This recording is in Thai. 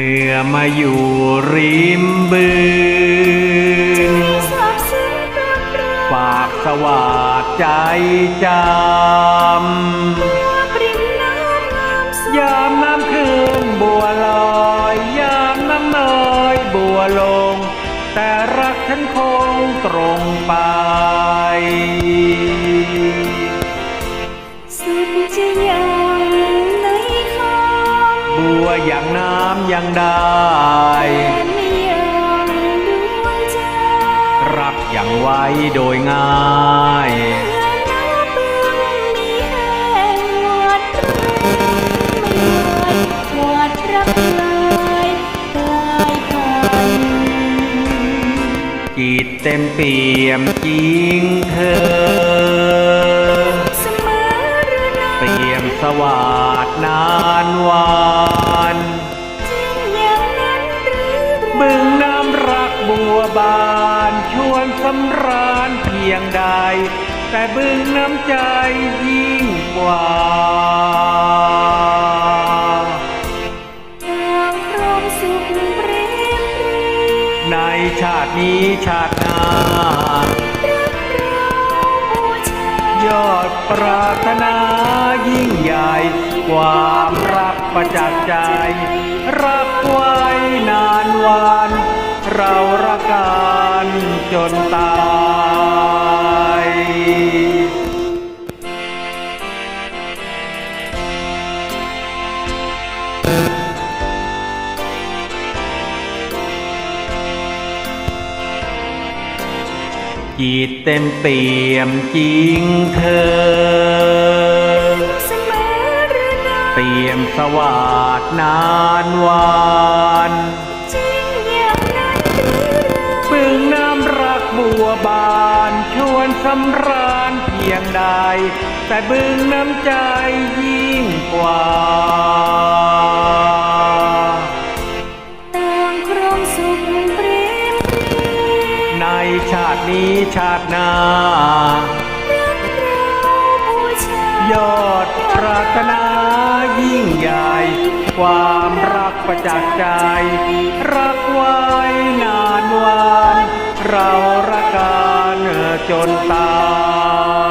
เมื่อมาอยู่ริมบึงสาบซึ้งรักเราฝากสวาดใจจปริมน้ำงามสำยามน้ำคืนบัวลอยยามน้ำน้อยบัวลง แต่รักฉันคงตรงไป ยังได้แต่ไม่ยังดวงใจรักอย่างไว้โดยง่ายเมื่อน้ำบึงมีแห้งหมดไม่หมดหมดรักเลยกลายพันธุ์จิตเต็มเปี่ยมจริงเธอ ชวนสำราญเพียงใด แต่บึงน้ำใจยิ่งกว่าในชาตินี้ชาติหน้ายอดปรารถนายิ่งใหญ่ ความรักประจักษ์ใจ รักไว้นานวันเรารักกัน จนตายจิตเต็มเปี่ยมจริงเธอเสมอหรือนาเปี่ยมสวาดนานวาน บานชวนสำราญเพียงใด แต่บึงน้ำใจยิ่งกว่าต่างครองสุขเปรีในชาตินี้ชาติหน้าายอดปรารถนายิ่งใหญ่ ความรักประจักษ์ใจ รักไว้นานวันเรา ជនតា